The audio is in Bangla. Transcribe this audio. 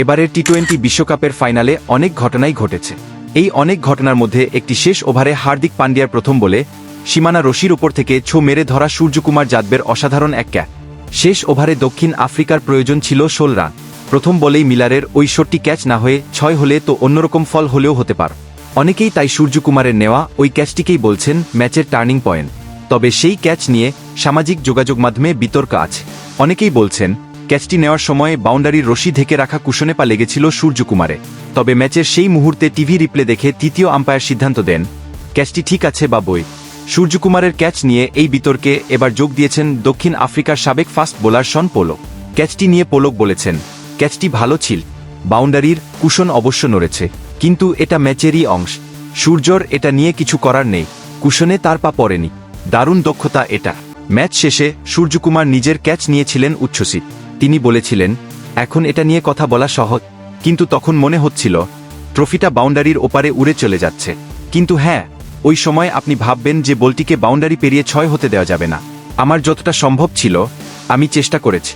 এবারের টি টোয়েন্টি বিশ্বকাপের ফাইনালে অনেক ঘটনাই ঘটেছে। এই অনেক ঘটনার মধ্যে একটি শেষ ওভারে হার্দিক পান্ডিয়ার প্রথম বলে সীমানা রশির ওপর থেকে ছো মেরে ধরা সূর্যকুমার যাদবের অসাধারণ এক ক্যাচ। শেষ ওভারে দক্ষিণ আফ্রিকার প্রয়োজন ছিল ষোল রান। প্রথম বলেই মিলারের ওই শটটি ক্যাচ না হয়ে ছয় হলে তো অন্যরকম ফল হলেও হতে পার। অনেকেই তাই সূর্যকুমারের নেওয়া ওই ক্যাচটিকেই বলছেন ম্যাচের টার্নিং পয়েন্ট। তবে সেই ক্যাচ নিয়ে সামাজিক যোগাযোগ মাধ্যমে বিতর্ক আছে। অনেকেই বলছেন ক্যাচটি নেওয়ার সময় বাউন্ডারির রশি ঢেকে রাখা কুশনে পা লেগেছিল সূর্যকুমারে। তবে ম্যাচের সেই মুহূর্তে টিভি রিপ্লে দেখে তৃতীয় আম্পায়ার সিদ্ধান্ত দেন, ক্যাচটি ঠিক আছে বা বই সূর্যকুমারের ক্যাচ নিয়ে এই বিতর্কে এবার যোগ দিয়েছেন দক্ষিণ আফ্রিকার সাবেক ফাস্ট বোলার শন পোলক। ক্যাচটি নিয়ে পোলক বলেছেন, ক্যাচটি ভালো ছিল, বাউন্ডারির কুশন অবশ্য নড়েছে, কিন্তু এটা ম্যাচেরই অংশ। সূর্যর এটা নিয়ে কিছু করার নেই, কুশনে তার পা পড়েনি। দারুণ দক্ষতা এটা। ম্যাচ শেষে সূর্যকুমার নিজের ক্যাচ নিয়েছিলেন উচ্ছ্বসিত। তিনি বলেছিলেন, এখন এটা নিয়ে কথা বলা সহজ। কিন্তু তখন মনে হচ্ছিল, ট্রফিটা বাউন্ডারির ওপারে উড়ে চলে যাচ্ছে। কিন্তু হ্যাঁ ওই সময় আপনি ভাববেন যে বলটিকে বাউন্ডারি পেরিয়ে ছয় হতে দেওয়া যাবে না। আমার যতটা সম্ভব ছিল, আমি চেষ্টা করেছি।